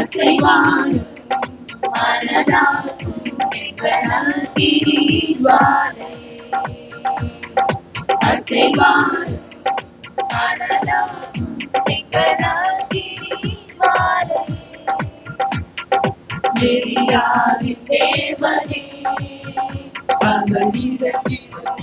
அசைவானும் மனதாகும் எங்களாக்கினி ஜுவாலையே அசைவானும் மனதாகும் எங்களாக்கினி ஜுவாலையே எலியாவின் தேவனே அவர் இறங்கிடும்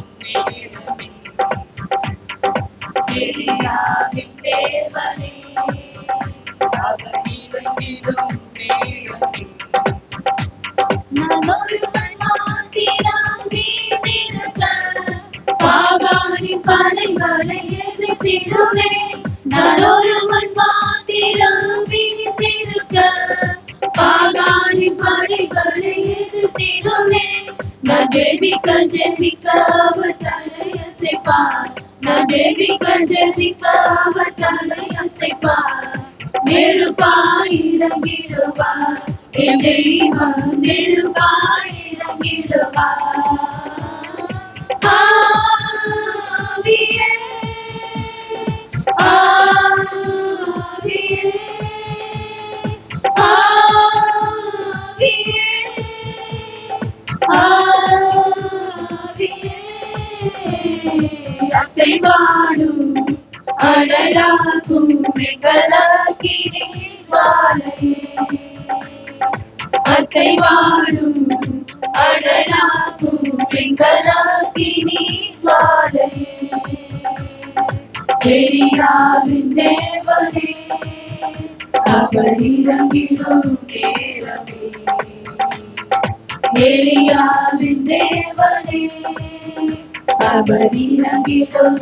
எதிர்த்திடுவேன். நான் ஜெபிக்க ஜெபிக்க அவர் தலையசைப்பார் நான் ஜெபிக்க ஜெபிக்க அவர் தலையசைப்பார் நெருப்பாய் இறங்கிடுவார் என் தெய்வம் நெருப்பாய் அடலாகும் எங்களாக்கினே வாழையே அசைவாடும் அடலாகும் எங்களாக்கினே வாழையே எரியாவின் தேவனே அவர் இறங்கிடும் நேரமே எலியாவின் தேவனே அவர் இறங்கிடும்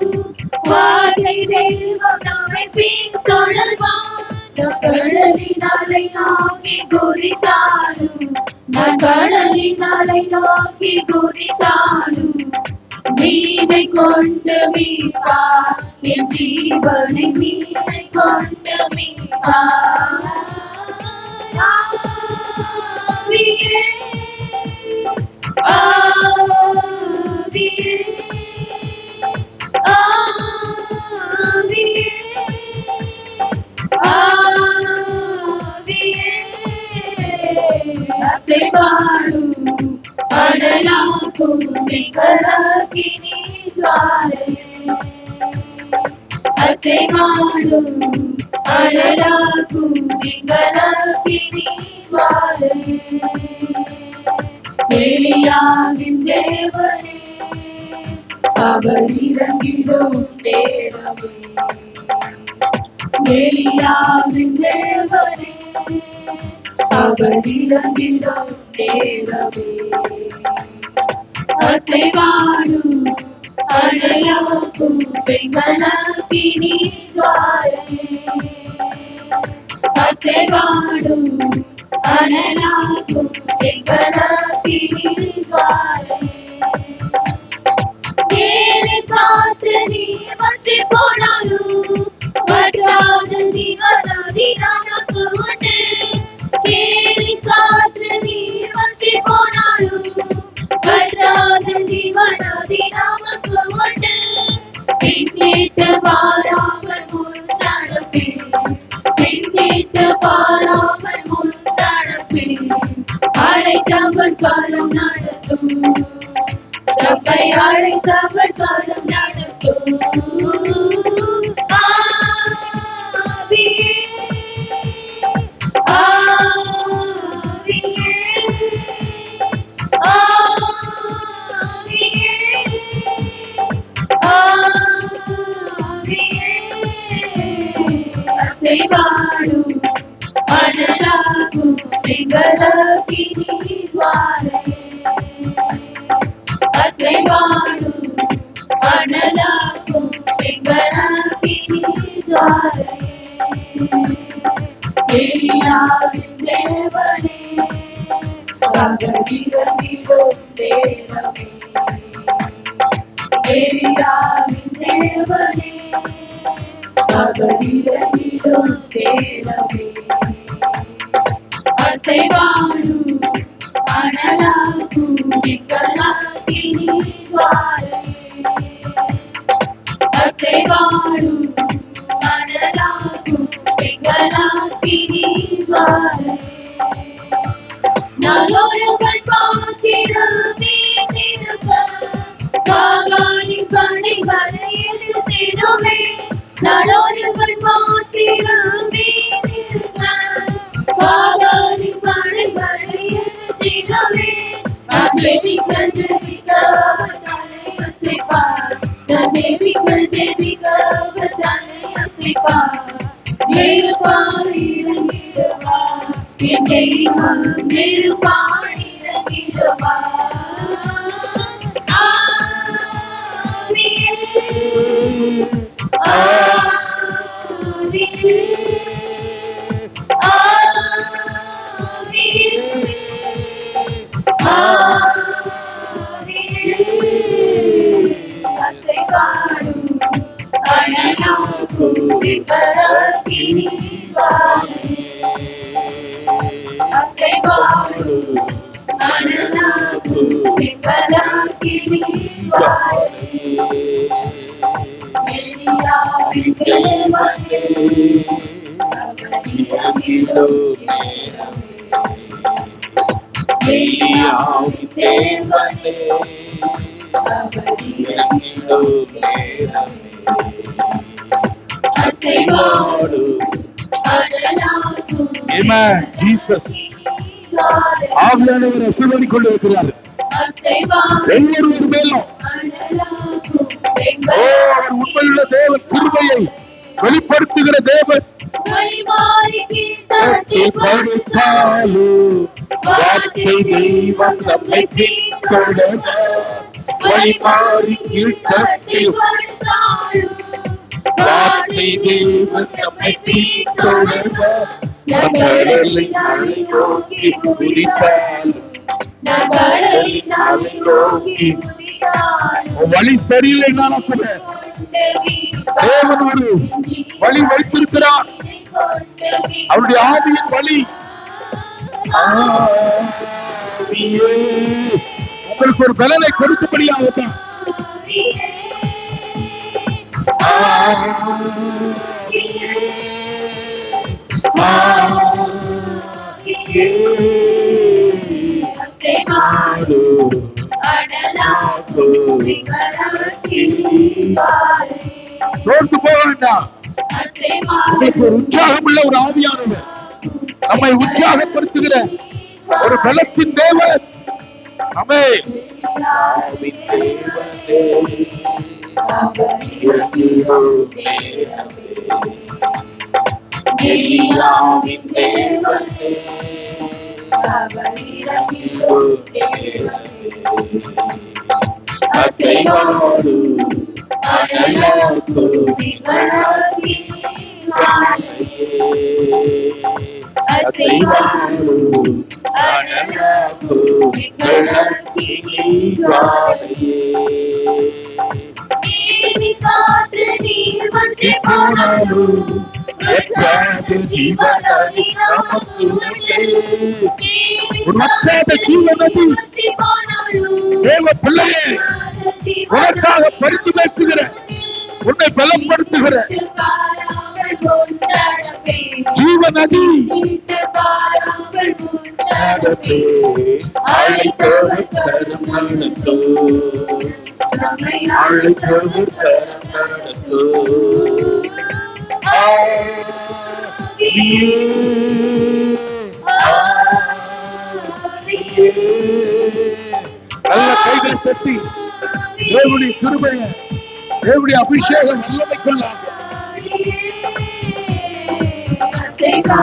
வாதை தேவன் நம்மை பின்தொடர்வார் ஒளி மாறி கீழ் தட்டில் படுத்தாலும் வாதை தேவன் நம்மை பின்தொடர்வார் நம் கடலினாலை நோக்கி குறித்தாலும் நான் கடலினாலை நோக்கி குறித்தாலும் மீனை கொண்டு மீட்பார் என் ஜீவனை மீனை கொண்டு மீட்பார் ஆவியே, ஆவியே, ஆவியே, அசைவாடும் அடலாகும் நிகழாகினி ஜுவாலையே அசைவாடும் அடலாகும் தேவனே அவர் இறங்கிடும் நேரமே தேவனே அவர் இறங்கிடும் நேரமே அசைவாடும் அடையாக்கும் பெண்களாக்கினி துவாரையே அசைவாடும் அனலாக்கும் ಪಿಂಗಲಕಿನಿವಾರೆ ಅತ್ತೆ ಬಾಡು ಅಣಲಾಕು ಪಿಂಗಲಕಿನಿದ್ವಾರೆ ದೇವಿಯಾವಿಂದೇ ಬನೆ ಭಗವೀರದಿಗೊಂದೇ தேவிகள் தேவிக தலை அசைப்பார் நெருப்பாய் இறங்கிடுவா என் தெய்வம் நெருப்பாய் ஆவியானவர் அசுவதி கொண்டு இருக்கிறார் ஒவ்வொருவர் மேலும் உண்மையுள்ள தேவன் கிருபையை வெளிப்படுத்துகிற தேவன். படுத்தாலோ வார்த்தை தெய்வம் நம்மை தீர்த்தொடர வழிமாறி கீழ்த்தட்டி வார்த்தை தெய்வம் நம்மை தீர்த்தொடர கடலை நாளை நோக்கி உன் வழி சரியில்லைன்னா கூட தேவன் ஒரு வழி வைத்திருக்கிறார். அவருடைய ஆவியின் வழி. உங்களுக்கு ஒரு பலனை கொடுக்கும்படியாகத்தான் சோர்ந்து போக வேண்டாம் உங்களுக்கு ஒரு உற்சாகம் உள்ள ஒரு ஆவியானவர். நம்மை உற்சாகப்படுத்துகிற ஒரு பலத்தின் தேவன். அமே எலியாவின் தேவனே, அவனிடமிடும் தேவனே. உனக்காக பறித்து பேசுகிற உன்னை பலப்படுத்துகிற ஜீவ நதி நடத்தே அழைத்தவர் கரம் நடத்தோ அழைத்தவர் கரம் நடத்தோ ஆவியே, ஆவியே. நல்ல கைகள் தட்டி தேவனுடைய கிருபைய தேவனுடைய அபிஷேகம் வல்லமை கொள்ளாங்க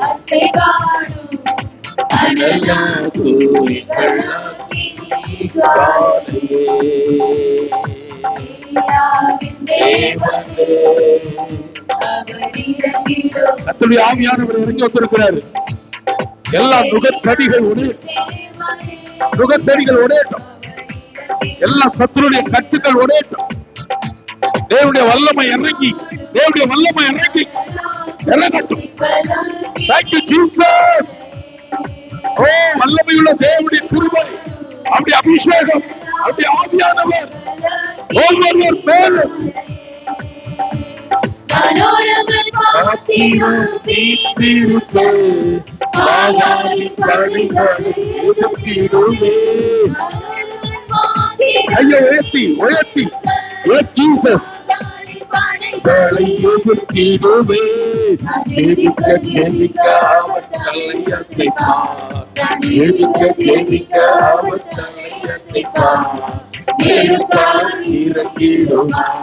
அசைவாடு அனலாக்கு ஆவியானவர் இறங்கி வந்திருக்கிறாரு. எல்லா நுகத்தடிகள் ஒரே நுகத்தடிகள் உடையட்டும் எல்லா சத்துருடைய கட்டுகள் உடையட்டும் தேவனுடைய வல்லமை இறங்கி தேவனுடைய வல்லமை இறங்கி இறங்கட்டும். தேங்க்யூ ஜீசஸ் ஓ வல்லமையுள்ள தேவனுடைய கிருபை அப்படி அபிஷேகம் அப்படி ஆவியானவர். ஒவ்வொருவர் மேலும் மனோரங்கள் பார்த்திடும் தீர்த்திருக்க பாதாளி பணிகளை எதிர்த்திடுவே கையை உயர்த்தி உயர்த்தி ஜீசஸ் களை எதிர்த்திடுவே ஜெபிக்க ஜெபிக்க அவர் தலையசைப்பார் ஜெபிக்க ஜெபிக்க அவர் தலையசைப்பார் நெருப்பாய் இறக்கிடுவார்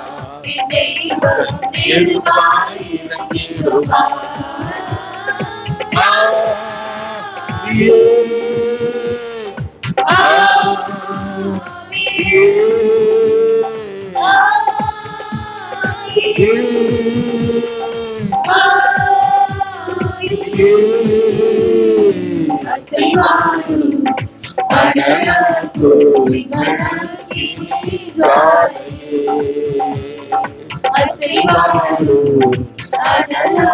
நெருப்பாய் இறக்கிடுவார் ஆவியே,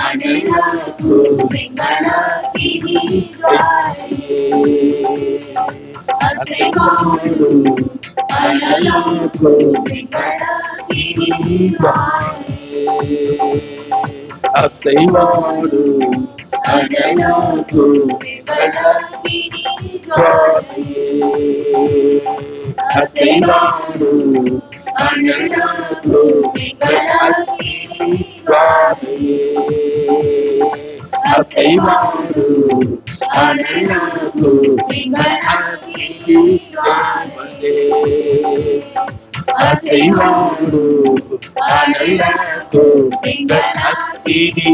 అడలకు వెంగళగిరి అగ్రగాడు అడలకు వెంగళగిరి అత్తయ్యవాడు అడలకు వెంగళగిరి అత్తయ్యవాడు అడలకు వెంగళగిరి దైవాలు శరణకు విగణాలే అసైవాడు అడలకు విగణాతిని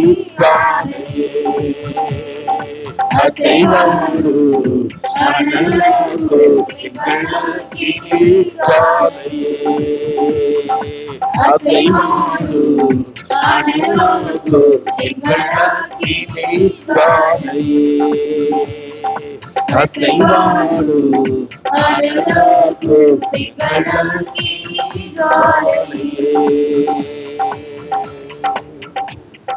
అసైవాడు అడలకు విగణాతిని అసైవాడు అతైవాడు అరలోకు పిగలకి గాలి